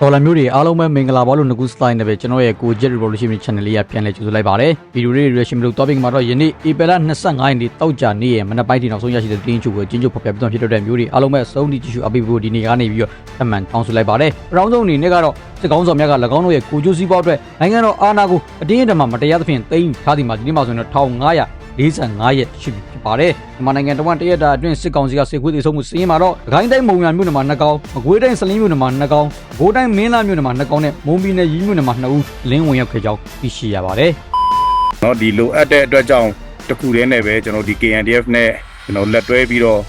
တော်လာမျိုးတွေအားလုံးပဲမင်္ဂလာပါလို့ငကူစတိုင်းနဲ့ပဲကျွန်တော်ရဲ့ကို Jet Revolution Channel လေးကပြန်လည်ကြိုဆိုလိုက်ပါတယ်ဗီဒီယိုလေး reaction လို့ topic မှာတော့ယနေ့ April 25ရက်နေ့တောက်ကြနေ့ရဲ့မနက်ပိုင်းဒီနောက်ဆုံးရရှိတဲ့တင်းချုပ်ကိုကျင်းချုပ်ဖော်ပြပြသွားဖြစ်တဲ့မျိုးတွေအားလုံးပဲအဆုံးထိကြည့်ရှုအပိဖို့ဒီနေ့ကနေပြီးတော့အမှန်တောင်းဆိုလိုက်ပါတယ်အရောင်းဆုံးအနေနဲ့ကတော့စစ်ကောင်းဆောင်များက၎င်းတို့ရဲ့ကိုကျိုးစည်းပေါက်အတွက်နိုင်ငံတော်အာဏာကိုအတင်းအဓမ္မမတရားသဖြင့်သိမ်းထားဒီမှာဒီနေ့မှဆိုရင်တော့1500 45ရက်ရှိပြီ ဖြစ်ပါတယ်။မြန်မာနိုင်ငံတော်ဝန်တရက်တာအတွင်းစစ်ကောင်စီကစစ်ခွေးတွေဆုံးမှုစင်းမှာတော့ဒဂိုင်းတိုင်းမုံရမြို့နယ်မှာ2ကောင်၊မကွေးတိုင်းစလင်းမြို့နယ်မှာ2ကောင်၊ဘိုးတိုင်းမင်းလာမြို့နယ်မှာ2ကောင်နဲ့မုံပြည်နယ်ရီးမြို့နယ်မှာ2ဦးလင်းဝင်ရောက်ခဲ့ကြောင်းသိရှိရပါတယ်။ เนาะဒီလိုအပ်တဲ့အတွက်ကြောင့်တစ်ခုတည်းနဲ့ပဲကျွန်တော်ဒီ KNDF နဲ့ကျွန်တော်လက်တွဲပြီးတော့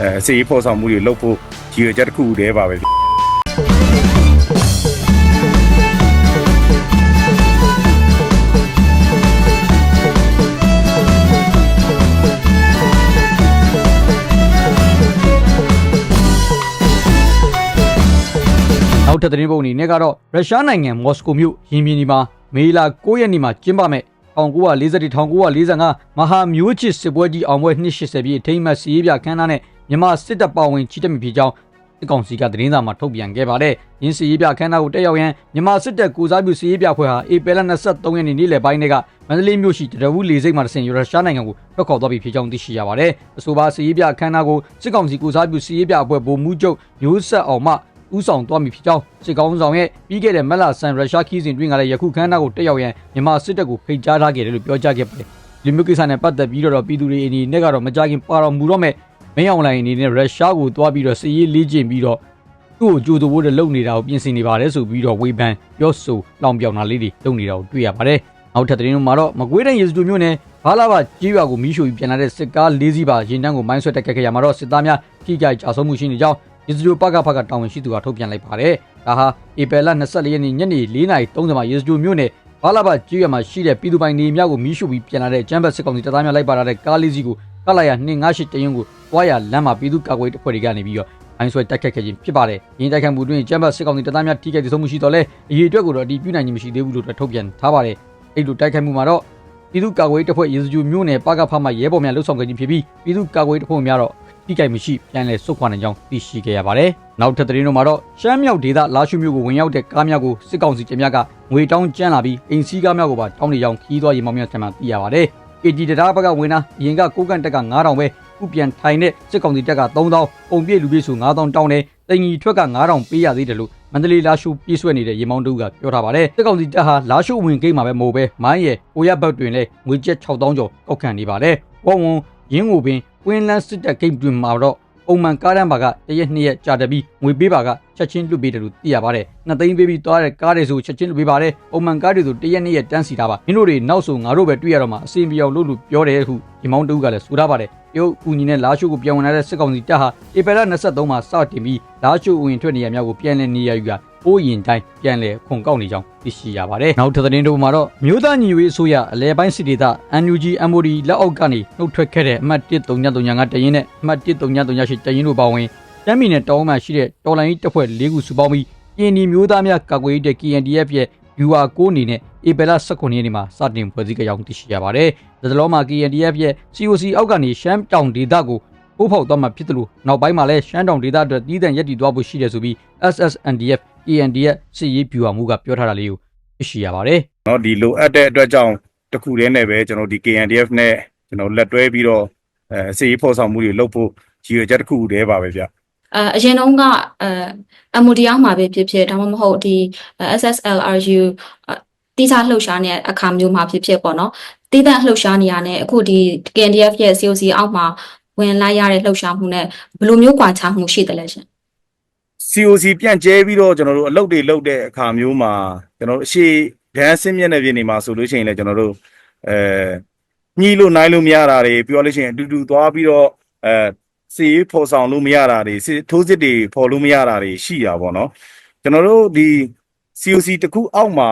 အဲစီရေးဖော်ဆောင်မှုတွေလုပ်ဖို့ရည်ရွယ်ချက်တစ်ခုတည်းပါပဲ နောက်ထပ်သတင်းပုံအနေနဲ့ကတော့ရုရှားနိုင်ငံမော်စကိုမြို့ရင်ပြင်ဒီမှာမေလ9ရက်နေ့မှာကျင်းပမဲ့1940 1945မဟာမျိုးချစ်စစ်ပွဲကြီးအောင်ပွဲ280ပြည့်အထိမ်းအမှတ်စီးရေးပြခန်းနားနဲ့မြန်မာစစ်တပ်ပါဝင်ချီတက်မိဖြစ်ကြောင်းစစ်ကောင်စီကသတင်းစာမှာထုတ်ပြန်ခဲ့ပါတယ်။ရင်းစီရေးပြခန်းနားကိုတက်ရောက်ရန်မြန်မာစစ်တပ်ကိုစားပြုစီးရေးပြဖွဲ့ဟာဧပြီလ23ရက်နေ့နေ့လယ်ပိုင်းကမန္တလေးမြို့ရှိတရဝူလေစိတ်မှတဆင်ရုရှားနိုင်ငံကိုထွက်ခွာသွားပြီဖြစ်ကြောင်းသိရှိရပါတယ်။အဆိုပါစီးရေးပြခန်းနားကိုစစ်ကောင်စီကိုစားပြုစီးရေးပြအဖွဲ့ဗိုလ်မှူးချုပ်မျိုးဆက်အောင်မှ ဥဆောင်သွားပြီဖြစ်ကြောင်းစစ်ကောင်းဆောင်ရဲ့ပြီးခဲ့တဲ့မက်လာဆန်ရုရှားခီးစဉ်တွင်ကလည်းယခုခန်းနာကိုတက်ရောက်ရန်မြန်မာစစ်တပ်ကိုဖိတ်ကြားထားခဲ့တယ်လို့ပြောကြားခဲ့ပါတယ်။ဒီမျိုးကိစ္စနဲ့ပတ်သက်ပြီးတော့ပြည်သူတွေအနေနဲ့ကတော့မကြခင်ပါတော်မူတော့မဲ့မင်းအောင်လိုင်အနေနဲ့ရုရှားကိုသွားပြီးတော့စစ်ရေးလေ့ကျင့်ပြီးတော့သူ့ကိုကြိုးတိုးဖို့လုပ်နေတာကိုပြင်ဆင်နေပါတယ်ဆိုပြီးတော့ဝေဖန်ပြောဆိုလောင်ပြောင်တာလေးတွေလုပ်နေတာကိုတွေ့ရပါတယ်။နောက်ထပ်သတင်းတွေမှာတော့မကွေးတိုင်းရေစတူမျိုးနဲ့ဘာလာဘာကြေးရွာကိုမီးရှို့ပြီးပြန်လာတဲ့စစ်ကား၄စီးပါရင်တန်းကိုမိုင်းဆွဲတက်ခဲ့ကြရမှာတော့စစ်သားများထိကြိုက်ကြဆုံးမှုရှိနေကြောင်း ရေစတူပကဖကတာဝန်ရှိသူကထုတ်ပြန်လိုက်ပါတယ်။ဒါဟာဧပြီလ24ရက်နေ့ညနေ4:30မှာရေစတူမျိုးနဲ့ဘာလာဘာကြေးရွာမှာရှိတဲ့ပြည်သူပိုင်နေမြောက်ကိုမီးရှို့ပြီးပြန်လာတဲ့ကျမ်းဘတ်စစ်ကောင်စီတပ်သားများလိုက်ပါလာတဲ့ကားလေးစီးကိုကလာရ258တရင်ကိုတွားရလမ်းမှာပြည်သူ့ကာကွယ်တပ်ဖွဲ့တွေကနေပြီးတော့အိုင်းဆွဲတိုက်ခတ်ခဲ့ခြင်းဖြစ်ပါတယ်။ရင်းတိုက်ခတ်မှုတွင်ကျမ်းဘတ်စစ်ကောင်စီတပ်သားများထိခိုက်ဒေဆုံးမှုရှိတော့လဲအရေးအတွက်ကိုတော့အတီးပြုနိုင်ခြင်းမရှိသေးဘူးလို့ထုတ်ပြန်ထားပါတယ်။အဲ့လိုတိုက်ခတ်မှုမှာတော့ပြည်သူ့ကာကွယ်တပ်ဖွဲ့ရေစကြိုမျိုးနယ်ပကဖမှရဲဘော်များလှုပ်ဆောင်ခဲ့ခြင်းဖြစ်ပြီးပြည်သူ့ကာကွယ်တပ်ဖွဲ့များတော့ ထိခိုက်မရှိပြန်လည်ဆုတ်ခွာနိုင်ကြောင်းသိရှိခဲ့ရပါတယ်။နောက်ထပ်သတင်းတို့မှာတော့ရှမ်းမြောက်ဒေသလာရှုမျိုးကိုဝင်ရောက်တဲ့ကားများကိုစစ်ကောင်စီတပ်များကငွေတောင်းကျန်းလာပြီးအိမ်စီးကားများကိုပါတောင်းနေကြောင်းခီးသွွားရေမောင်များထံမှသိရပါတယ်။ AD တရားဘက်ကဝင်လာအရင်ကကိုကန့်တက်က9000ပဲခုပြန်ထိုင်တဲ့စစ်ကောင်စီတက်က3000ပုံပြည့်လူပြည့်စု9000တောင်းတယ်တင်ကြီးထွက်က9000ပေးရသေးတယ်လို့မန္တလေးလာရှုပြေးဆွဲနေတဲ့ရေမောင်တူကပြောထားပါတယ်စစ်ကောင်စီတပ်ဟာလာရှုဝင်ကိန်းမှာပဲမဟုတ်ပဲမိုင်းရဲ့ကိုရဘတ်တွင်လဲငွေကျပ်6000ကျော်ကောက်ခံနေပါတယ်ဝုံဝုံရင်းကိုပင် ကွင်းလန်းစစ်တပ်ဂိတ်တွင်မှာတော့ပုံမှန်ကားတန်းပါကတရက်နှစ်ရက်ကြာတပြီးငွေပေးပါကချက်ချင်းလွတ်ပေးတယ်လို့သိရပါတယ်။နှစ်သိန်းပေးပြီးသွားတဲ့ကားတွေဆိုချက်ချင်းလွတ်ပေးပါတယ်။ပုံမှန်ကားတွေဆိုတရက်နှစ်ရက်တန်းစီတာပါ။မင်းတို့တွေနောက်ဆိုငါတို့ပဲတွေ့ရတော့မှအစင်ပြောင်လို့လို့ပြောတယ်ဟုဒီမောင်တူကလည်းဆိုထားပါတယ်။ရုပ်ကူညီနဲ့လာရှုကိုပြောင်းဝင်လာတဲ့စစ်ကောင်စီတပ်ဟာဧပြီလ23မှာစတင်ပြီးလာရှုဝင်ထွက်နေရများကိုပြန်လည်နေရယူက ပိုးရင်တိုင်းပြန်လည်ခွန်ကောက်နေကြောင်းသိရှိရပါတယ်။နောက်ထပ်သတင်းတို့မှာတော့မြို့သားညီရွေးအစိုးရအလဲပိုင်းစစ်ဒေသ NUG MOD လက်အောက်ကနေနှုတ်ထွက်ခဲ့တဲ့အမှတ်13935တရင်နဲ့အမှတ်13938တရင်တို့ပါဝင်တမ်းမီနဲ့တောင်းမှရှိတဲ့တော်လိုင်းတပ်ဖွဲ့၄ခုစုပေါင်းပြီးကင်ဒီမျိုးသားများကာကွယ်ရေးတဲ့ KNDF ရဲ့ UR 9အနေနဲ့ဧပြီလ19ရက်နေ့မှာစတင်ဖွဲ့စည်းကြကြောင်းသိရှိရပါတယ်။ဒါတလုံးမှာ KNDF ရဲ့ COC အောက်ကနေရှမ်းတောင်ဒေသကိုပို့ဖောက်သွားမှာဖြစ်တယ်လို့နောက်ပိုင်းမှာလည်းရှမ်းတောင်ဒေသအတွက်တည်တံ့ရက်တည်သွားဖို့ရှိတယ်ဆိုပြီး SSNDF KNDF စစ်ရေးဗျူဟာမှုကပြောထားတာလေးကိုသိရှိရပါတယ် เนาะဒီလိုအပ်တဲ့အတွက်ကြောင့်တစ်ခုတည်းနဲ့ပဲကျွန်တော်ဒီ KNDF နဲ့ကျွန်တော်လက်တွဲပြီးတော့အဲစီရေးဖော်ဆောင်မှုတွေလုပ်ဖို့ရည်ရွယ်ချက်တစ်ခုတည်းပါပဲဗျ အဲအရင်တုန်းကအဲ MOD အောက်မှာပဲဖြစ်ဖြစ်ဒါမှမဟုတ်ဒီ SSLRU တိကျလှုပ်ရှားနေတဲ့အခါမျိုးမှာဖြစ်ဖြစ်ပေါ့နော်တိကျလှုပ်ရှားနေရတဲ့အခုဒီ KNDF ရဲ့ COC အောက်မှာဝင်လိုက်ရတဲ့လှုပ်ရှားမှုနဲ့ဘယ်လိုမျိုးကွာခြားမှုရှိတယ်လဲရှင် COC ပြန့်ကျဲပြီးတော့ကျွန်တော်တို့အလုပ်တွေလုပ်တဲ့အခါမျိုးမှာကျွန်တော်တို့အရှိဒန်းစင်းမြက်တဲ့ပြည်နေမှာဆိုလို့ရှိရင်လည်းကျွန်တော်တို့အဲညှိလို့နိုင်လို့မရတာတွေပြောလို့ရှိရင်အတူတူသွားပြီးတော့အဲစီရေးဖော်ဆောင်လို့မရတာတွေစစ်ထိုးစစ်တွေဖော်လို့မရတာတွေရှိတာပေါ့နော်ကျွန်တော်တို့ဒီ COC တစ်ခုအောက်မှာ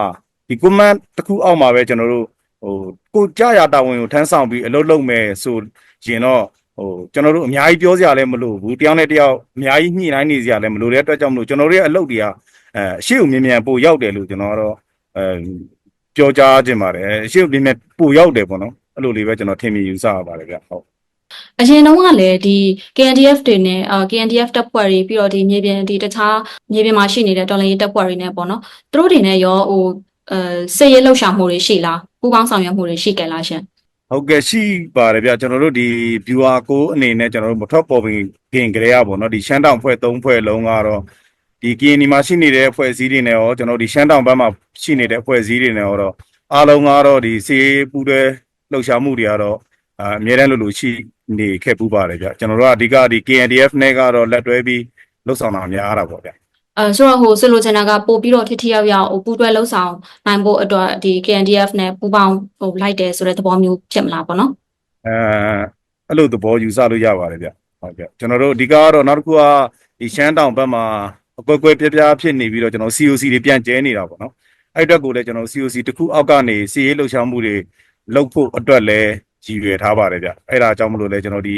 ဒီ command တစ်ခုအောက်မှာပဲကျွန်တော်တို့ဟိုကိုကြာရတာဝန်ကိုထမ်းဆောင်ပြီးအလုပ်လုပ်မယ်ဆိုရင်တော့ ဟိုကျွန်တော်တို့အများကြီးပြောစရာလည်းမလိုဘူးတယောက်နဲ့တယောက်အများကြီးညှိနှိုင်းနေစရာလည်းမလိုတဲ့အတွက်ကြောင့်မလို့ကျွန်တော်တို့ရဲ့အလုပ်တွေကအဲအရှိကိုမြင်မြန်ပို့ရောက်တယ်လို့ကျွန်တော်ကတော့အဲပြောကြားခြင်းပါတယ်အရှိကိုမြင်မြန်ပို့ရောက်တယ်ပေါ့နော်အဲ့လိုလေးပဲကျွန်တော်ထင်မြင်ယူဆရပါတယ်ဗျဟုတ်အရင်တုန်းကလည်းဒီ KNDF တွေနဲ့အာ KNDF တပ်ဖွဲ့တွေပြီးတော့ဒီမြေပြင်ဒီတခြားမြေပြင်မှာရှိနေတဲ့တော်လှန်ရေးတပ်ဖွဲ့တွေနဲ့ပေါ့နော်သူတို့တွေနဲ့ရောဟိုအဲစစ်ရေးလှုပ်ရှားမှုတွေရှိလားပူးပေါင်းဆောင်ရွက်မှုတွေရှိကြလားရှင် ဟုတ်ကဲ့ရှိပါတယ်ဗျကျွန်တော်တို့ဒီ viewer ကိုအနေနဲ့ကျွန်တော်တို့မထွက်ပေါ်ပြင်ပြင်ကြရပါဘောเนาะဒီရှမ်းတောင်ဖွဲ့၃ဖွဲ့လုံးကတော့ဒီကရင်ဒီမှာရှိနေတဲ့အဖွဲ့အစည်းတွေနဲ့ရောကျွန်တော်ဒီရှမ်းတောင်ဘက်မှာရှိနေတဲ့အဖွဲ့အစည်းတွေနဲ့ရောတော့အားလုံးကတော့ဒီစီးပူးတဲ့လှုပ်ရှားမှုတွေကတော့အာအများတန်းလို့လို့ရှိနေခဲ့ပူပါတယ်ဗျကျွန်တော်တို့ကအဓိကဒီ KNDF နဲ့ကတော့လက်တွဲပြီးလှုပ်ဆောင်တာများတာပေါ့ဗျ အဲဆိုတော့ဟိုဆိုလိုချင်တာကပို့ပြီးတော့ထိထိရောက်ရောက်ဟိုပူးတွဲလှုပ်ဆောင်နိုင်ဖို့အတွက်ဒီ KNDF နဲ့ပူးပေါင်းဟိုလိုက်တယ်ဆိုတဲ့သဘောမျိုးဖြစ်မလားပေါ့နော်အဲအဲ့လိုသဘောယူဆလို့ရပါတယ်ဗျဟုတ်ကဲ့ကျွန်တော်တို့အဓိကကတော့နောက်တစ်ခုကဒီရှမ်းတောင်ဘက်မှာအကွက်ကွက်ပြပြဖြစ်နေပြီးတော့ကျွန်တော် COC တွေပြန်ကျဲနေတာပေါ့နော်အဲ့အတွက်ကိုလည်းကျွန်တော် COC တစ်ခုအောက်ကနေစီရေးလှုပ်ရှားမှုတွေလုပ်ဖို့အတွက်လည်းရည်ရွယ်ထားပါတယ်ဗျအဲ့ဒါကြောင့်မလို့လဲကျွန်တော်ဒီ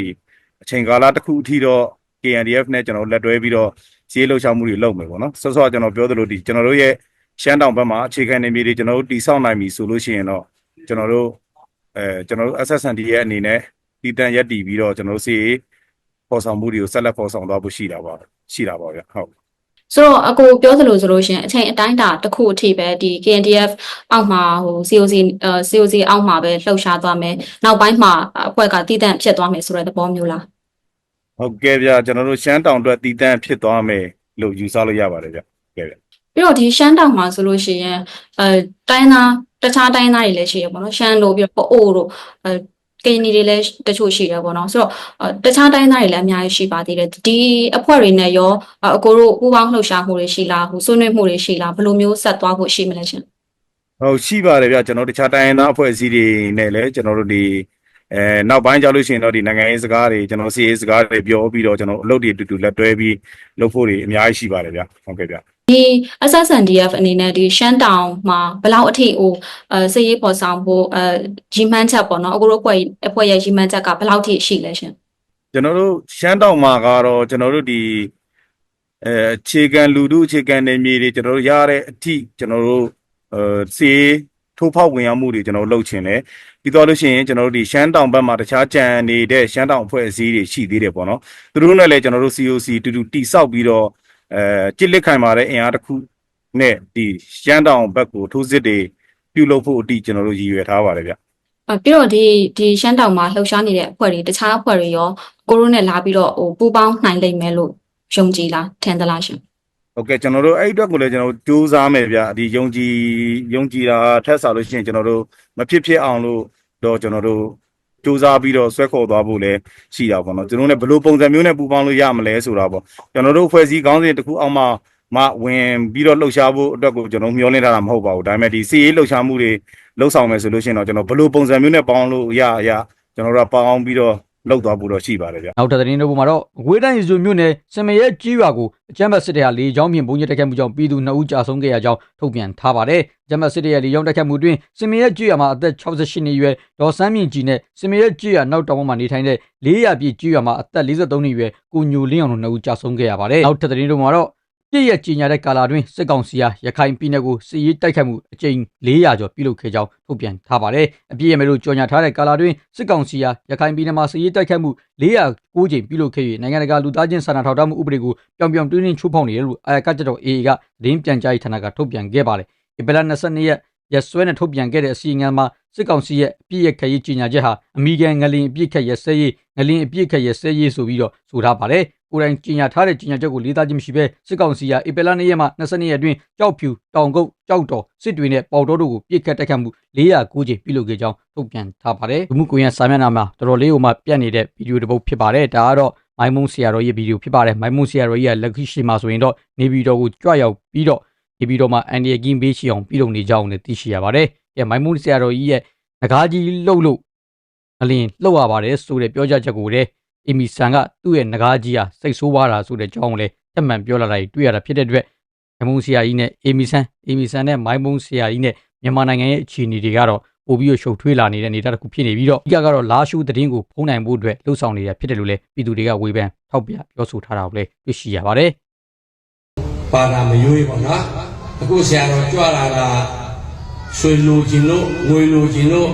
အချိန်ကာလတစ်ခုအထိတော့ KNDF နဲ့ကျွန်တော်လက်တွဲပြီးတော့စီရေးလှုပ်ရှားမှုတွေလုပ်မယ်ပေါ့နော်ဆော့ဆော့ကျွန်တော်ပြောသလိုဒီကျွန်တော်တို့ရဲ့ရှမ်းတောင်ဘက်မှာအခြေခံနေမြေတွေကျွန်တော်တို့တိစောက်နိုင်ပြီဆိုလို့ရှိရင်တော့ကျွန်တော်တို့အဲကျွန်တော်တို့ SSND ရဲ့အနေနဲ့တည်တံ့ရက်တည်ပြီးတော့ကျွန်တော်တို့စီပေါ်ဆောင်မှုတွေကိုဆက်လက်ပေါ်ဆောင်သွားဖို့ရှိတာပါရှိတာပါဗျဟုတ်ဆိုတော့အကိုပြောသလိုဆိုလို့ရှရင်အချိန်အတိုင်းတာတစ်ခုအထိပဲဒီ KNDF အောက်မှာဟို COC အဲ COC အောက်မှာပဲလှုပ်ရှားသွားမယ်နောက်ပိုင်းမှာအဖွဲ့ကတည်တံ့ဖြစ်သွားမယ်ဆိုတဲ့သဘောမျိုးလား ဟုတ်ကဲ့ဗျကျွန်တော်တို့ရှမ်းတောင်အတွက်တည်တံ့ဖြစ်သွားမယ်လို့ယူဆလို့ရပါတယ်ဗျဟုတ်ကဲ့ဗျပြီးတော့ဒီရှမ်းတောင်မှာဆိုလို့ရှိရင်အဲတိုင်းသားတခြားတိုင်းသားတွေလည်းရှိရပေါ့နော်ရှမ်းလို့ပြီးတော့ပအိုးတို့အဲကရင်နီတွေလည်းတချို့ရှိတယ်ပေါ့နော်ဆိုတော့အဲတခြားတိုင်းသားတွေလည်းအများကြီးရှိပါသေးတယ်ဒီအဖွဲ့တွေနဲ့ရောအဲအကိုတို့ပူးပေါင်းလှုပ်ရှားမှုတွေရှိလားဟိုဆွေးနွေးမှုတွေရှိလားဘယ်လိုမျိုးဆက်သွားဖို့ရှိမလဲရှင်ဟုတ်ရှိပါတယ်ဗျကျွန်တော်တို့တခြားတိုင်းရင်းသားအဖွဲ့အစည်းတွေနဲ့လည်းကျွန်တော်တို့ဒီ အဲနောက်ပိုင်းကြောက်လို့ရှိရင်တော့ဒီနိုင်ငံရေးစကားတွေကျွန်တော်စီရေးစကားတွေပြောပြီးတော့ကျွန်တော်အလုပ်တွေအတူတူလက်တွဲပြီးလုပ်ဖို့တွေအများကြီးရှိပါတယ်ဗျဟုတ်ကဲ့ဗျဒီ SSNDF အနေနဲ့ဒီရှမ်းတောင်မှာဘယ်လောက်အထိဟိုအဲစစ်ရေးပေါ်ဆောင်ဖို့အဲရီမန်းချက်ပေါ့နော်အကိုတို့အဖွဲ့အဖွဲ့ရဲ့ရီမန်းချက်ကဘယ်လောက်ထိရှိလဲရှင်ကျွန်တော်တို့ရှမ်းတောင်မှာကတော့ကျွန်တော်တို့ဒီအဲအခြေခံလူထုအခြေခံနေမြေတွေကျွန်တော်တို့ရတဲ့အထိကျွန်တော်တို့အဲစီထိုးဖောက်ဝင်ရောက်မှုတွေကျွန်တော်တို့လုပ်ချင်တယ် ပြီးတော့လို့ရှိရင်ကျွန်တော်တို့ဒီရှမ်းတောင်ဘက်မှာတခြားကြံနေတဲ့ရှမ်းတောင်အဖွဲ့အစည်းတွေရှိသေးတယ်ပေါ့နော်သူတို့နဲ့လည်းကျွန်တော်တို့ COC တူတူတိဆောက်ပြီးတော့အဲကြစ်လက်ခိုင်မာတဲ့အင်အားတစ်ခုနဲ့ဒီရှမ်းတောင်ဘက်ကိုထိုးစစ်တွေပြုလုပ်ဖို့အတိကျွန်တော်တို့ရည်ရွယ်ထားပါတယ်ဗျအဲပြီးတော့ဒီဒီရှမ်းတောင်မှာလှုပ်ရှားနေတဲ့အဖွဲ့တွေတခြားအဖွဲ့တွေရောကိုရိုနဲ့လာပြီးတော့ဟိုပူပေါင်းနိုင်လိမ့်မယ်လို့ယုံကြည်လားထင်သလားရှင် ဟုတ်ကဲ့ကျွန်တော်တို့အဲ့အတွက်ကိုလည်းကျွန်တော်တို့စူးစမ်းမယ်ဗျဒီယုံကြည်ယုံကြည်တာထက်စားလို့ရှိရင်ကျွန်တော်တို့မဖြစ်ဖြစ်အောင်လို့တော့ကျွန်တော်တို့စူးစမ်းပြီးတော့ဆွဲခေါ်သွားဖို့လည်းရှိတာပေါ့နော်ကျွန်တော်တို့လည်းဘယ်လိုပုံစံမျိုးနဲ့ပူပေါင်းလို့ရမလဲဆိုတာပေါ့ကျွန်တော်တို့ဖွဲ့စည်းခေါင်းစဉ်တစ်ခုအောက်မှာမဝင်ပြီးတော့လှုပ်ရှားဖို့အတွက်ကိုကျွန်တော်မျှော်လင့်ထားတာမဟုတ်ပါဘူးဒါပေမဲ့ဒီစီရေးလှုပ်ရှားမှုတွေလှုပ်ဆောင်မယ်ဆိုလို့ရှိရင်တော့ကျွန်တော်ဘယ်လိုပုံစံမျိုးနဲ့ပေါင်းလို့ရရကျွန်တော်တို့ကပေါင်းပြီးတော့ လှုပ်သွားဖို့တော့ရှိပါတယ်ဗျနောက်ထပ်သတင်းတို့ပေါ်မှာတော့အဝေးတိုင်းရေစုမြို့နယ်စင်မရဲကြီးရွာကိုအကြမ်းဖက်စစ်တပ်ကလေကြောင်းဖြင့်ပုံညစ်တိုက်ခတ်မှုကြောင့်ပြည်သူ2ဦးကြာဆုံးခဲ့ရကြောင်းထုတ်ပြန်ထားပါတယ်။အကြမ်းဖက်စစ်တပ်ရဲ့လေကြောင်းတိုက်ခတ်မှုတွင်စင်မရဲကြီးရွာမှာအသက်68နှစ်အရွယ်ဒေါ်စန်းမြင့်ကြီးနဲ့စင်မရဲကြီးရွာနောက်တောင်ပေါ်မှာနေထိုင်တဲ့400ပြည့်ကြီးရွာမှာအသက်43နှစ်အရွယ်ကိုညိုလင်းအောင်တို့2ဦးကြာဆုံးခဲ့ရပါတယ်။နောက်ထပ်သတင်းတို့မှာတော့ ပြည့်ရဲ့ကြီးညာတဲ့ကာလာတွင်စစ်ကောင်စီအားရခိုင်ပြည်နယ်ကိုစစ်ရေးတိုက်ခတ်မှုအကြိမ်400ကျော်ပြုလုပ်ခဲ့ကြောင်းထုတ်ပြန်ထားပါတယ်။အပြည့်အမဲ့လို့ကြော်ညာထားတဲ့ကာလာတွင်စစ်ကောင်စီအားရခိုင်ပြည်နယ်မှာစစ်ရေးတိုက်ခတ်မှု409ကြိမ်ပြုလုပ်ခဲ့၍နိုင်ငံတကာလူသားချင်းစာနာထောက်ထားမှုဥပဒေကိုပြောင်ပြောင်တင်းတင်းချိုးဖောက်နေတယ်လို့အာရကကြတော့ AA ကသတင်းပြန်ကြားရေးဌာနကထုတ်ပြန်ခဲ့ပါတယ်။ဧပြီလ22ရက် ရက်စွဲနဲ့ထုတ်ပြန်ခဲ့တဲ့အစီအငံမှာစစ်ကောင်စီရဲ့အပြည့်ရခရေးကြီးညာချက်ဟာအမိကန်ငလင်အပြည့်ခက်ရစဲရေးငလင်အပြည့်ခက်ရစဲရေးဆိုပြီးတော့ဆိုထားပါတယ်။ကိုယ်တိုင်ကြီးညာထားတဲ့ကြီးညာချက်ကိုလေးသားခြင်းမရှိဘဲစစ်ကောင်စီကဧပြီလ2ရက်မှ22ရက်အတွင်းကြောက်ဖြူတောင်ကုတ်ကြောက်တော်စစ်တွေနဲ့ပေါတော်တို့ကိုပြစ်ခတ်တိုက်ခတ်မှု409ကြိမ်ပြုလုပ်ခဲ့ကြောင်းထုတ်ပြန်ထားပါတယ်။ဒီမှုကွန်ရက်စာမျက်နှာမှာတော်တော်လေးကိုမှပြတ်နေတဲ့ဗီဒီယိုတစ်ပုဒ်ဖြစ်ပါတယ်။ဒါကတော့မိုင်းမုံဆရာတော်ရဲ့ဗီဒီယိုဖြစ်ပါတယ်။မိုင်းမုံဆရာတော်ကြီးကလက်ရှိမှာဆိုရင်တော့နေပြည်တော်ကိုကြွရောက်ပြီးတော့ နေပြည်တော်မှာအန်ဒီယကင်းဘေးရှိအောင်ပြုလုပ်နေကြအောင်လည်းသိရှိရပါတယ်။ကဲမိုင်းမုံဆရာတော်ကြီးရဲ့ငကားကြီးလှုပ်လို့အလင်းလှုပ်ရပါတယ်ဆိုတဲ့ပြောကြားချက်ကိုလည်းအီမီဆန်ကသူ့ရဲ့ငကားကြီးဟာစိတ်ဆိုးသွားတာဆိုတဲ့အကြောင်းကိုလည်းတက်မှန်ပြောလာတာတွေ့ရတာဖြစ်တဲ့အတွက်မိုင်းမုံဆရာကြီးနဲ့အီမီဆန်အီမီဆန်နဲ့မိုင်းမုံဆရာကြီးနဲ့မြန်မာနိုင်ငံရဲ့အခြေအနေတွေကတော့ပို့ပြီးတော့ရှုပ်ထွေးလာနေတဲ့အနေအထားတစ်ခုဖြစ်နေပြီးတော့အဓိကကတော့လာရှုသတင်းကိုဖုံးနိုင်ဖို့အတွက်လှုံ့ဆော်နေတာဖြစ်တယ်လို့လည်းပြည်သူတွေကဝေဖန်ထောက်ပြပြောဆိုထားတာကိုလည်းတွေ့ရှိရပါတယ်ပါတာမယွေးပေါ့နော် အခုဆရာတော်ကြွလာတာရွှေလိုခြင်းလို့ငွေလိုခြင်းလို့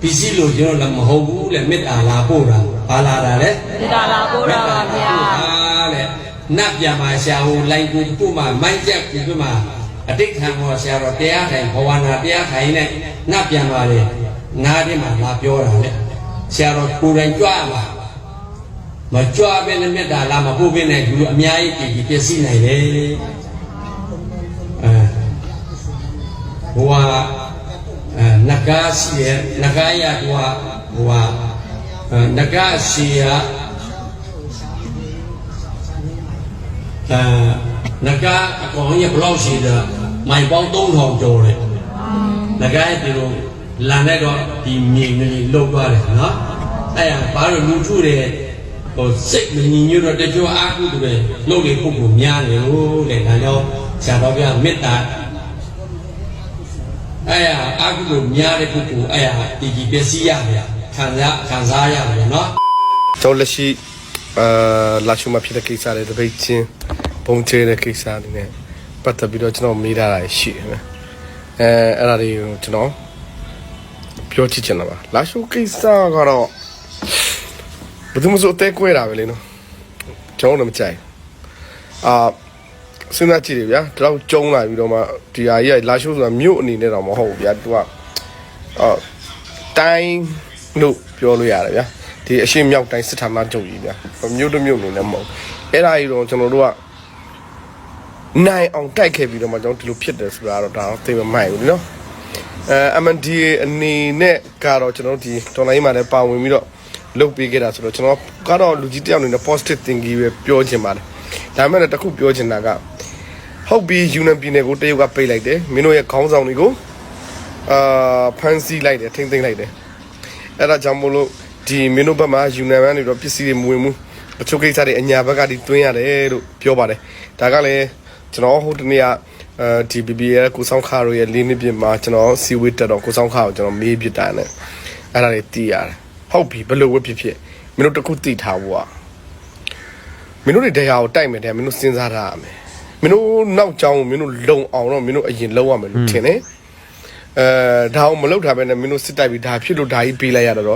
ပစ္စည်းလိုခြင်းလို့လည်းမဟုတ်ဘူးလေမေတ္တာလာပို့တာဘာလာတာလဲမေတ္တာလာပို့တာပါဗျာလေနတ်ပြန်မှာဆရာဟိုလိုက်ကိုပို့မှာမိုက်ချက်ကိုပို့မှာအတိတ်ခံဟောဆရာတော်တရားထိုင်ဘဝနာတရားထိုင်နဲ့နတ်ပြန်ပါလေနားထဲမှာလာပြောတာလေဆရာတော်ကိုယ်တိုင်ကြွမှာမကြွပဲနဲ့မေတ္တာလာမပို့ပဲနဲ့ဒီလိုအများကြီးပြည်ပျက်စီးနိုင်တယ် ဘဝအဲနဂါစီရနဂါရတူဟာဘဝအဲနဂါစီရအဲငကအကောင်ကြီးဘယ်လောက်ရှိတယ်မိုင်ပေါင်း3000ကျော်တယ်ငကရဲ့ဒီလိုလန်တဲ့တော့ဒီမြေငလေးလုတ်သွားတယ်နော်အဲ့ဒါဘာလို့လူထုတွေဟိုစိတ်မငြိမ်ညွတ်တော့တချို့အာကုတူတွေလုတ်လေပုဂ္ဂိုလ်များနေလို့တဲ့ဒါကြောင့်ဆရာတော်ပြမေတ္တာ အဲ့ဒါအာကုတူများတဲ့ပုဂ္ဂိုလ်အဲ့ဒါဒီဒီပစ္စည်းရတယ်ခံစားခံစားရတယ်နော်ကျွန်တော်လက်ရှိအာလာရှုမှာဖြစ်တဲ့ကိစ္စတွေတပိတ်ချင်းဘုံချဲတဲ့ကိစ္စတွေနဲ့ပတ်သက်ပြီးတော့ကျွန်တော်မေးထားတာရှိတယ်အဲအဲ့ဒါတွေကိုကျွန်တော်ပြောချင်ချင်တာပါလာရှုကိစ္စကတော့ဘယ်သူမှမဆိုအသေးကွဲတာပဲလေနော်ကျွန်တော်လည်းမကြိုက်အာ စဉ်းစားကြည့်တယ်ဗျာဒီလောက်ကျုံလာပြီးတော့မှဒီဟာကြီးကလာရှုဆိုတာမြို့အနေနဲ့တော့မဟုတ်ဘူးဗျာသူကအာတိုင်းလို့ပြောလို့ရတယ်ဗျာဒီအရှင်းမြောက်တိုင်းစစ်ဌာနချုပ်ကြီးဗျာမြို့တစ်မြို့အနေနဲ့မဟုတ်အဲ့ဒါကြီးတော့ကျွန်တော်တို့ကနိုင်အောင်တိုက်ခဲ့ပြီးတော့မှကျွန်တော်ဒီလိုဖြစ်တယ်ဆိုတာတော့ဒါတော့သိမမိုက်ဘူးလीနော်အဲ MNDA အနေနဲ့ကတော့ကျွန်တော်တို့ဒီတော်လိုင်းမှာလည်းပါဝင်ပြီးတော့လုပ်ပေးခဲ့တာဆိုတော့ကျွန်တော်ကတော့လူကြီးတယောက်အနေနဲ့ positive thinking ပဲပြောချင်ပါတယ်ဒါပေမဲ့လည်းတစ်ခုပြောချင်တာက ဟုတ်ပြီယူနန်ပြည်နယ်ကိုတရုတ်ကပိတ်လိုက်တယ်မင်းတို့ရဲ့ခေါင်းဆောင်တွေကိုအာဖန်ဆီးလိုက်တယ်ထိမ့်သိမ်းလိုက်တယ်အဲ့ဒါကြောင့်မို့လို့ဒီမင်းတို့ဘက်မှာယူနန်ဘက်နေတော့ပစ္စည်းတွေမဝင်ဘူးတချို့ကိစ္စတွေအညာဘက်ကဒီတွင်းရတယ်လို့ပြောပါတယ်ဒါကလည်းကျွန်တော်ဟိုတနေ့ကအဲဒီ BB ရဲ့ကိုဆောင်ခါရိုရဲ့လေးနှစ်ပြည့်မှာကျွန်တော်စီဝေးတက်တော့ကိုဆောင်ခါကိုကျွန်တော်မေးပြတာနဲ့အဲ့ဒါတွေတည်ရတယ်ဟုတ်ပြီဘယ်လိုဝတ်ဖြစ်ဖြစ်မင်းတို့တစ်ခုတည်ထားဖို့อ่ะမင်းတို့တွေတရားကိုတိုက်မယ်တဲ့မင်းတို့စဉ်းစားထားရမယ် မင်းတို့နောက်ကြောင်းကိုမင်းတို့လုံအောင်တော့မင်းတို့အရင်လုံရမယ်လို့ထင်တယ်အဲဒါအောင်မလုပ်ထားပဲနဲ့မင်းတို့စစ်တိုက်ပြီးဒါဖြစ်လို့ဒါကြီးပေးလိုက်ရတော့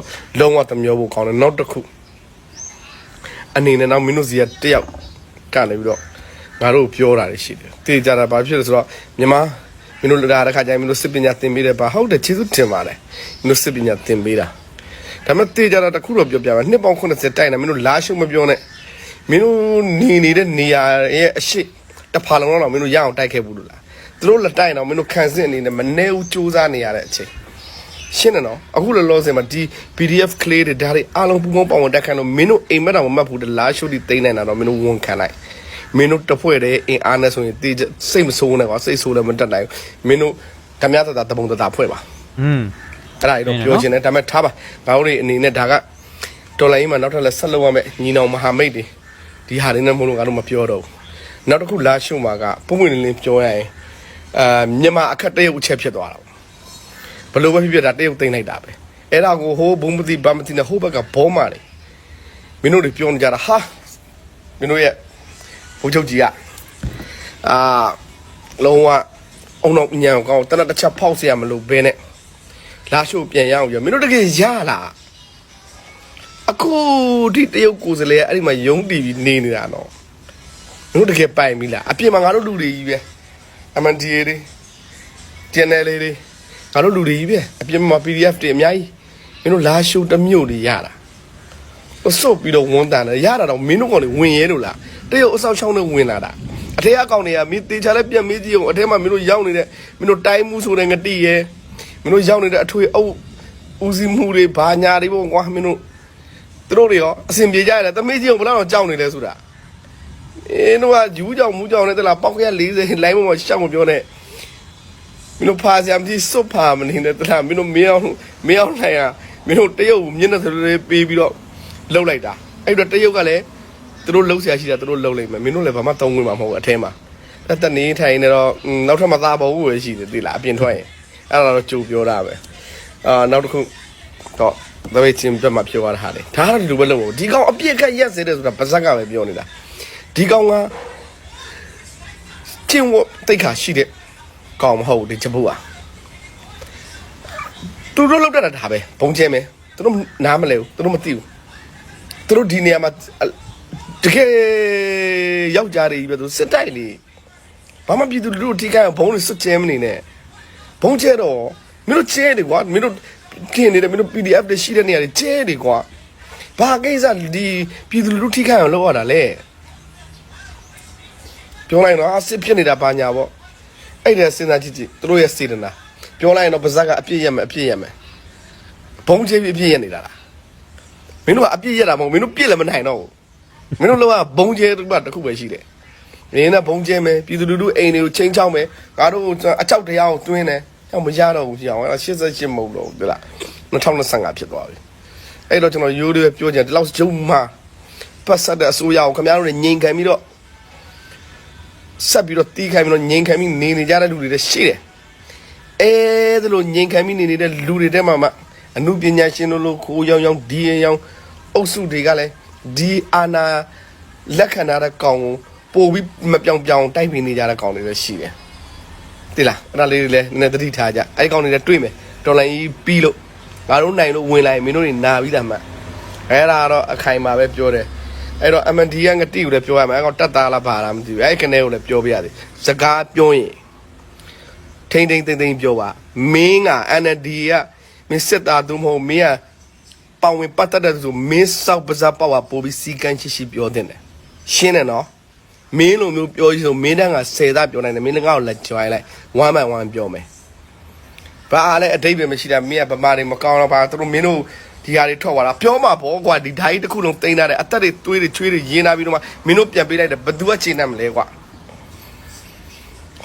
လုံးဝတမျိုးဖို့ကောင်းတယ်နောက်တစ်ခုအနေနဲ့တော့မင်းတို့စီကတယောက်ကနေပြီးတော့ငါတို့ပြောတာတွေရှိတယ်တေးကြတာဘာဖြစ်လဲဆိုတော့မြန်မာမင်းတို့လာတဲ့ခါကျရင်မင်းတို့စစ်ပညာသင်ပေးတယ်ပါဟုတ်တယ်ကျေးဇူးတင်ပါတယ်မင်းတို့စစ်ပညာသင်ပေးတာဒါပေမဲ့တေးကြတာတစ်ခုတော့ပြောပြမယ်နှစ်ပေါင်း80တိုက်နေမင်းတို့လာရှုံမပြောနဲ့မင်းတို့နေနေတဲ့နေရာရဲ့အရှိတ စ်ဖာလုံးတော့မင်းတို့ရအောင်တိုက်ခဲ့ဘူးလို့လားသူတို့လက်တိုက်တော့မင်းတို့ခံစစ်အနေနဲ့မနေဦးစူးစမ်းနေရတဲ့အချိန်ရှင်းတယ်နော်အခုလောလောဆယ်မှာဒီ PDF ကလေးတွေဒါတွေအားလုံးပူပေါင်းပါဝင်တက်ခံလို့မင်းတို့အိမ်မက်တော်မမှတ်ဘူးတလားရှုပ်ဒီသိမ်းနိုင်တာတော့မင်းတို့ဝန်ခံလိုက်မင်းတို့တဖွဲ့တဲ့အင်အားနဲ့ဆိုရင်တေးချစိတ်မဆိုးနဲ့ကွာစိတ်ဆိုးလည်းမတက်နိုင်ဘူးမင်းတို့ဓမြတတာတပုံတတာဖွဲ့ပါอืมအဲ့ဒါကြီးတော့ပြောချင်တယ်ဒါပေမဲ့ထားပါငါတို့တွေအနေနဲ့ဒါကတော်လိုင်းကြီးမှာနောက်ထပ်လည်းဆက်လုပ်ရမယ်ညီနောင်မဟာမိတ်တွေဒီဟာတွေနဲ့မလို့ငါတို့မပြောတော့ဘူး နောက်တစ်ခုလာရှုမှာကပုံပွင့်လင်းလင်းပြောရရင်အာမြန်မာအခက်တရုတ်အချက်ဖြစ်သွားတာဘယ်လိုပဲဖြစ်ဖြစ်ဒါတရုတ်သိမ့်လိုက်တာပဲအဲ့ဒါကိုဟိုဘုံမတိဘာမတိနဲ့ဟိုဘက်ကဘောမာတယ်မင်းတို့တွေပြောနေကြတာဟာမင်းတို့ရဲ့ဘုချုပ်ကြီးကအာလုံးဝအုံတော့ညံကောင်းတနက်တစ်ချက်ဖောက်เสียမလို့ဘဲနဲ့ လာရှို့ပြန်ရအောင်ရမင်းတို့တကယ်ရလားအခုဒီတရုတ်ကိုယ်စလဲအဲ့ဒီမှာယုံတည်ပြီးနေနေတာနော်မင်း တို့တကယ်ပိုင်ပြီလားအပြင်မှာငါတို့လူတွေကြီးပဲ MNDA တွေ channel လေးတွေငါတို့လူတွေကြီးပဲအပြင်မှာ PDF တွေအများကြီးမင်းတို့လာရှို့တစ်မျိုးတွေရတာစုပ်ပြီးတော့ဝန်တန်တယ်ရတာတော့မင်းတို့ကောင်တွေဝင်ရဲလို့လားတရုတ်အဆောက်ချောင်းနဲ့ဝင်လာတာအထက်အကောင်တွေကမင်းတေချာလဲပြန်မေးကြည့်အောင်အထက်မှာမင်းတို့ရောက်နေတဲ့မင်းတို့တိုင်းမှုဆိုတဲ့ငတိရဲ့မင်းတို့ရောက်နေတဲ့အထွေအုပ်ဦးစီးမှုတွေဘာညာတွေပေါ့ကွာမင်းတို့သူတို့တွေရောအစဉ်ပြေကြရတယ်တမေးကြီးကဘယ်တော့ကြောက်နေလဲဆိုတာ အင်းတို့ကယူကြောင်မူကြောင်နဲ့တလားပေါက်ကရ40လိုင်းပေါ်မှာရှောက်မပြောနဲ့မင်းတို့ဖာစရာမရှိစွတ်ဖာမနေနဲ့တလားမင်းတို့မင်းအောင်မင်းအောင်နိုင်ရမင်းတို့တရုတ်မျက်နှာဆိုလေးပေးပြီးတော့လှုပ်လိုက်တာအဲ့တော့တရုတ်ကလည်းသူတို့လှုပ်ဆရာရှိတာသူတို့လှုပ်လိုက်မယ်မင်းတို့လည်းဘာမှသုံးဝင်မှာမဟုတ်ဘူးအထဲမှာတက်တက်နေထိုင်နေတော့နောက်ထပ်မသားပေါ်ဘူးပဲရှိတယ်သိလားအပြင်ထွက်ရင်အဲ့ဒါတော့ကြိုပြောတာပဲအာနောက်တစ်ခုတော့သဘေချင်းပြတ်မှာပြောရတာဟာလေဒါကတော့ဒီလိုပဲလုပ်ဖို့ဒီကောင်အပြစ်ခတ်ရက်စေတယ်ဆိုတာပါဇက်ကပဲပြောနေတာ ဒီကောင်ကချင်းဝတိတ်ခါရှိတဲ့ကောင်မဟုတ်ဘူးဒီချပုတ်อ่ะသူတို့လောက်တတ်တာဒါပဲဘုံကျဲမယ်သူတို့နားမလဲဘူးသူတို့မသိဘူးသူတို့ဒီနေရာမှာတကယ်ယောက်ျားတွေကြီးပဲသူစစ်တိုက်လေဘာမှပြည်သူလူထုထိခိုက်အောင်ဘုံတွေစွတ်ချဲမနေနဲ့ဘုံချဲတော့မင်းတို့ချဲတယ်ကွာမင်းတို့ထင်နေတယ်မင်းတို့ PDF တွေရှိတဲ့နေရာတွေချဲတယ်ကွာဘာကိစ္စဒီပြည်သူလူထုထိခိုက်အောင်လုပ်ရတာလဲ ပြောလိုက်တော့အစစ်ဖြစ်နေတာဘာညာပေါ့အဲ့ဒါစဉ်းစားကြည့်ကြည့်သူတို့ရဲ့စေတနာပြောလိုက်ရင်တော့ပါဇက်ကအပြည့်ရမယ်အပြည့်ရမယ်ဘုံချဲပြီးအပြည့်ရနေတာလားမင်းတို့ကအပြစ်ရတာမဟုတ်မင်းတို့ပြစ်လည်းမနိုင်တော့ဘူးမင်းတို့လောကဘုံကျဲတစ်ခုတစ်ခုပဲရှိတယ်မင်းနဲ့ဘုံကျဲမယ်ပြည်သူလူထုအိမ်တွေကိုချင်းချောင်းမယ်ငါတို့အချောက်တရားကိုတွင်းတယ်ဟောမရတော့ဘူးရှိအောင်အဲ့88မဟုတ်တော့ဘူးဒီလား2025ဖြစ်သွားပြီအဲ့တော့ကျွန်တော်ရိုးရိုးပြောချင်တယ်ဒီလောက်ဂျုံမှာပတ်ဆက်တဲ့အစိုးရကိုခင်ဗျားတို့တွေငြိမ်ခံပြီးတော့ ဆက်ပြီးတော့တီးခိုင်းပြီးတော့ငြိမ်ခံပြီးနေနေကြတဲ့လူတွေလည်းရှိတယ်အဲဒါလိုငြိမ်ခံပြီးနေနေတဲ့လူတွေတဲမှာမှအမှုပညာရှင်တို့လိုခိုးရောင်ရောင်ဒီရင်ရောင်အုပ်စုတွေကလည်းဒီအာနာလက်ခံထားတဲ့ကောင်ကိုပို့ပြီးမပြောင်ပြောင်တိုက်ပြီးနေကြတဲ့ကောင်တွေလည်းရှိတယ်တိလားအဲ့ဒါလေးတွေလည်းနည်းနည်းသတိထားကြအဲ့ဒီကောင်တွေလည်းတွေ့မယ်တော်လိုင်းကြီးပြီးလို့ငါတို့နိုင်လို့ဝင်လာရင်မင်းတို့တွေနာပြီးသားမှတ်အဲ့ဒါကတော့အခိုင်အမာပဲပြောတယ် အဲ့တော့ MND ကငတိကိုလည်းပြောရမယ်အဲ့ကောင်တက်တာလားပါလားမသိဘူးအဲ့ဒီကနေကိုလည်းပြောပြရတယ်စကားပြောရင်ထိမ့်ထိမ့်သိမ့်သိမ့်ပြောပါမင်းက NLD ကမင်းစစ်သားသူမဟုတ်မင်းကပေါဝင်ပတ်သက်တဲ့သူမင်းစောက်ပါးစားပေါ့ပါပို့ပြီးစီကန်းချစ်ရှိပြောတဲ့တယ်ရှင်းတယ်နော်မင်းလိုမျိုးပြောရဆိုမင်းတန်းက10သားပြောနိုင်တယ်မင်းတန်းကလက်ကြွိုင်းလိုက်1 by 1ပြောမယ်ဘာလဲအတိတ်ပဲမရှိတာမင်းကဗမာတွေမကောင်းတော့ပါသူတို့မင်းတို့ ဒီဟာတွေထွက်သွားတာပြောမှာပေါ့ကွာဒီဓာကြီးတစ်ခုလုံးတင်ထားတယ်အသက်တွေသွေးတွေချွေးတွေရင်းလာပြီးတော့မှမင်းတို့ပြန်ပေးလိုက်တယ်ဘယ်သူကချိန်နေမလဲကွာ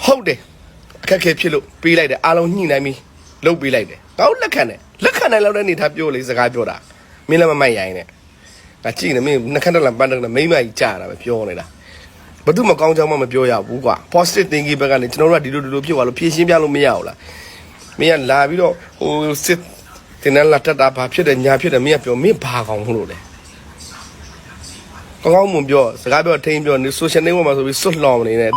ဟုတ်တယ်အခက်အခဲဖြစ်လို့ပေးလိုက်တယ်အားလုံးညှိနှိုင်းပြီးလုပ်ပေးလိုက်တယ်ငါတို့လက်ခံတယ်လက်ခံတယ်လောက်တဲ့အနေထားပြောလေစကားပြောတာမင်းလည်းမမိုက်ရိုင်းနဲ့ငါကြည့်နေမင်းနှခမ်းတက်လာပန်းတက်လာမိမ့်မကြီးကြာတာပဲပြောနေတာဘာသူမကောင်းကြောင်းမှမပြောရဘူးကွာ positive thinking ဘက်ကနေကျွန်တော်တို့ကဒီလိုဒီလိုဖြစ်သွားလို့ဖြည့်ရှင်းပြလို့မရဘူးလားမင်းကလာပြီးတော့ဟိုစစ် တင်နလာတက်တာဘာဖြစ်တယ်ညာဖြစ်တယ်မင်းကပြောမင်းဘာကောင်လို့လဲကောင်းကောင်းမွန်ပြောစကားပြောထိန်ပြောနေ social network မှာဆိုပြီးစွတ်လောင်နေနေ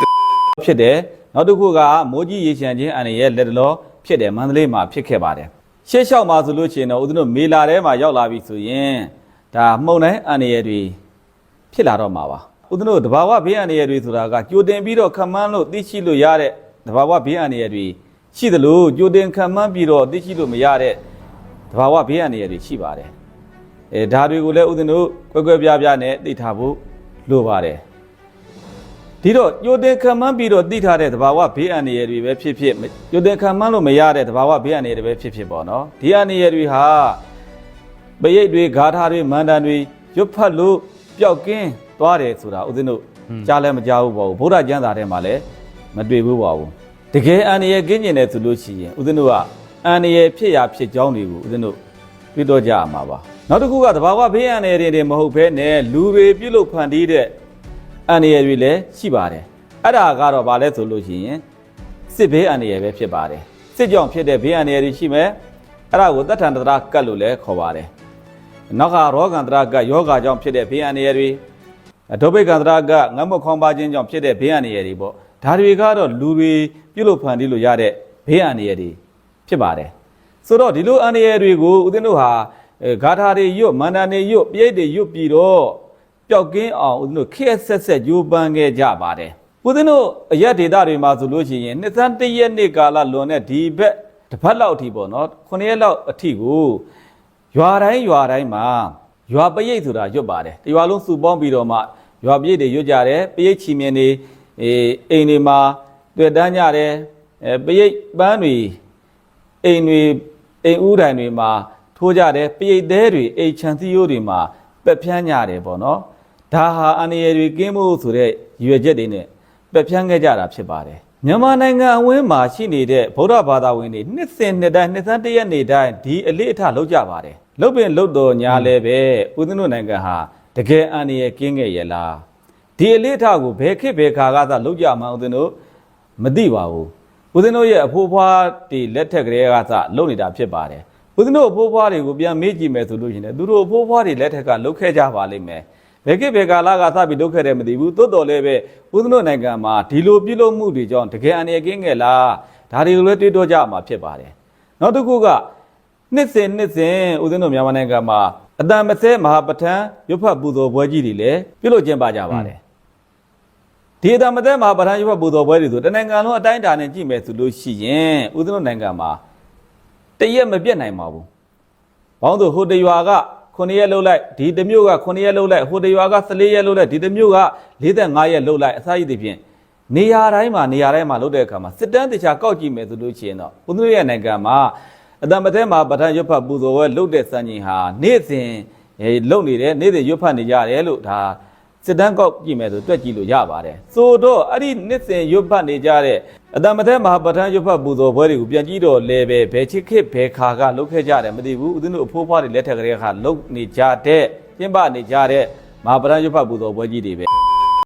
ဖြစ်တယ်နောက်တစ်ခုကမိုးကြီးရေရှမ်းချင်းအန်ရဲ့လက်တလောဖြစ်တယ်မန္တလေးမှာဖြစ်ခဲ့ပါတယ်ရှေ့လျှောက်မှာဆိုလို့ရှိရင်တော့ဦးဇင်းတို့မေလာထဲမှာရောက်လာပြီဆိုရင်ဒါမှုန်တိုင်းအန်ရဲ့တွေဖြစ်လာတော့မှာပါဦးဇင်းတို့တဘာဝဘေးအန်ရဲ့တွေဆိုတာကကြိုတင်ပြီးတော့ခံမှန်းလို့သိရှိလို့ရတဲ့တဘာဝဘေးအန်ရဲ့တွေရှိသလိုကြိုတင်ခံမှန်းပြီးတော့သိရှိလို့မရတဲ့ တဘာဝဘေးအန်ရဲ့တွေရှိပါတယ်အဲဒါတွေကိုလည်းဦးဇင်းတို့ကွဲကွဲပြားပြားနဲ့သိထားဖို့လိုပါတယ်ဒီတော့ကြိုတင်ခံမှန်းပြီးတော့သိထားတဲ့သဘာဝဘေးအန္တရာယ်တွေပဲဖြစ်ဖြစ်ကြိုတင်ခံမှန်းလို့မရတဲ့သဘာဝဘေးအန္တရာယ်တွေပဲဖြစ်ဖြစ်ပေါ့နော်ဒီအန္တရာယ်တွေဟာပရိတ်တွေဂါထာတွေမန္တန်တွေရွတ်ဖတ်လို့ပျောက်ကင်းသွားတယ်ဆိုတာဦးဇင်းတို့ကြားလည်းမကြားဘူးပေါ့ဗုဒ္ဓကျမ်းစာထဲမှာလည်းမတွေ့ဘူးပေါ့ဘူးတကယ်အန္တရာယ်ကင်းကျင်တယ်ဆိုလို့ရှိရင်ဦးဇင်းတို့က အန္တရာယ်ဖြစ်ရာဖြစ်ကြောင်းတွေကိုဦးဇင်းတို့တွေ့တော့ကြရမှာပါနောက်တစ်ခုကသဘာဝဘေးအန္တရာယ်တွေမဟုတ်ဘဲနဲ့လူတွေပြုလုပ်ဖန်တီးတဲ့အန္တရာယ်တွေလည်းရှိပါတယ်အဲ့ဒါကတော့ဗာလဲဆိုလို့ရှိရင်စစ်ဘေးအန္တရာယ်ပဲဖြစ်ပါတယ်စစ်ကြောင့်ဖြစ်တဲ့ဘေးအန္တရာယ်တွေရှိမယ်အဲ့ဒါကိုတတ်ထန်တရာကတ်လို့လည်းခေါ်ပါတယ်နောက်ကရောဂန္တရာကတ်ယောဂကြောင့်ဖြစ်တဲ့ဘေးအန္တရာယ်တွေဒုဗိကန္တရာကငတ်မခေါင်းပါခြင်းကြောင့်ဖြစ်တဲ့ဘေးအန္တရာယ်တွေပေါ့ဒါတွေကတော့လူတွေပြုလုပ်ဖန်တီးလို့ရတဲ့ဘေးအန္တရာယ်တွေ ဖြစ်ပါတယ်ဆိုတော့ဒီလိုအန္တရာယ်တွေကိုဦးဇင်းတို့ဟာအဲဂါထာတွေရွတ်မန္တန်တွေရွတ်ပြိဋ္ဌတွေရွတ်ပြီးတော့ပျောက်ကင်းအောင်ဦးဇင်းတို့ခက်ဆက်ဆက်ကြိုးပမ်းခဲ့ကြပါတယ်ဦးဇင်းတို့အရက်ဒေတာတွေမှာဆိုလို့ရှိရင်နှစ်သန်းတစ်ရက်နေ့ကာလလွန်တဲ့ဒီဘက်တစ်ပတ်လောက်အထိပေါ့နော်9ရက်လောက်အထိကိုရွာတိုင်းရွာတိုင်းမှာရွာပရိတ်ဆိုတာရွတ်ပါတယ်တရွာလုံးစုပေါင်းပြီးတော့မှရွာပရိတ်တွေရွတ်ကြတယ်ပရိတ်ချီမြင်တွေအေးအိမ်တွေမှာတွေ့တန်းကြတယ်အဲပရိတ်ပန်းတွေ အိမ်တွေအိမ်ဥတိုင်တွေမှာထိုးကြတယ်ပရိတ်သေးတွေအိမ်ချန်စီယိုးတွေမှာပက်ဖြန်းကြတယ်ပေါ့နော်ဒါဟာအန္တရာယ်တွေကင်းဖို့ဆိုတဲ့ရည်ရွယ်ချက်တွေနဲ့ပက်ဖြန်းခဲ့ကြတာဖြစ်ပါတယ်မြန်မာနိုင်ငံအဝင်းမှာရှိနေတဲ့ဗုဒ္ဓဘာသာဝင်တွေနှစ်စဉ်နှစ်တိုင်းနှစ်သန်းတစ်ရက်နေတိုင်းဒီအလေးအထလောက်ကြပါတယ်လုတ်ပင်လုတ်တော်ညာလဲပဲဦးဇင်းတို့နိုင်ငံဟာတကယ်အန္တရာယ်ကင်းခဲ့ရဲ့လားဒီအလေးအထကိုဘယ်ခေတ်ဘယ်ခါကသာလောက်ကြမှန်းဦးဇင်းတို့မသိပါဘူး ဦးဇင်းတို့ရဲ့အဖိုးဖွားတွေလက်ထက်ကလေးကသာလုံနေတာဖြစ်ပါတယ်ဦးဇင်းတို့အဖိုးဖွားတွေကိုပြန်မေးကြည့်မယ်ဆိုလို့ရှိရင်သူတို့အဖိုးဖွားတွေလက်ထက်ကလုတ်ခဲ့ကြပါလိမ့်မယ်ဘယ်ကိဘယ်ကာလကစပြီးလုပ်ခဲ့တယ်မသိဘူးတိုးတော်လည်းပဲဦးဇင်းတို့နိုင်ငံမှာဒီလိုပြုလုပ်မှုတွေကြောင့်တကယ်အနေကင်းငယ်လားဒါတွေကိုလည်းတွေးတောကြမှာဖြစ်ပါတယ်နောက်တစ်ခုကနှစ်စဉ်နှစ်စဉ်ဦးဇင်းတို့မြန်မာနိုင်ငံမှာအတန်မစဲမဟာပဋ္ဌာန်းရွတ်ဖတ်ပူဇော်ပွဲကြီးတွေလည်းပြုလုပ်ကျင်းပကြပါတယ် ဒီအတန်မစဲမဟာပဋ္ဌာန်းရွတ်ဖတ်ပူဇော်ပွဲတွေဆိုတနင်္ဂနွေလုံးအတိုင်းအတာနဲ့ကြည့်မယ်ဆိုလို့ရှိရင်ဦးဇင်းတို့နိုင်ငံမှာတရက်မပြတ်နိုင်ပါဘူး။ဘောင်းတို့ဟိုတရွာက9ရက်လှုပ်လိုက်ဒီတစ်မျိုးက9ရက်လှုပ်လိုက်ဟိုတရွာက14ရက်လှုပ်လိုက်ဒီတစ်မျိုးက45ရက်လှုပ်လိုက်အစရှိသဖြင့်နေရာတိုင်းမှာနေရာတိုင်းမှာလှုပ်တဲ့အခါမှာစစ်တမ်းတခြားကောက်ကြည့်မယ်ဆိုလို့ရှိရင်တော့ဦးဇင်းတို့ရဲ့နိုင်ငံမှာအတန်မစဲမဟာပဋ္ဌာန်းရွတ်ဖတ်ပူဇော်ပွဲလှုပ်တဲ့စံချိန်ဟာနေ့စဉ်အဲလှုပ်နေတယ်နေ့စဉ်ရွတ်ဖတ်နေကြတယ်လို့ဒါ စစ်တမ်းကောက်ကြည့်မယ်ဆိုတွက်ကြည့်လို့ရပါတယ်ဆိုတော့အဲ့ဒီနှစ်စဉ်ရွတ်ဖတ်နေကြတဲ့အတမထဲမဟာပဋ္ဌာန်းရွတ်ဖတ်ပူဇော်ပွဲတွေကိုပြန်ကြည့်တော့လဲပဲဘယ်ချစ်ခစ်ဘယ်ခါကလုတ်ခဲ့ကြတယ်မသိဘူးဦးဇင်းတို့အဖိုးဖွားတွေလက်ထက်ကလေးကလုတ်နေကြတဲ့ကျင်းပနေကြတဲ့မဟာပဋ္ဌာန်းရွတ်ဖတ်ပူဇော်ပွဲကြီးတွေပဲ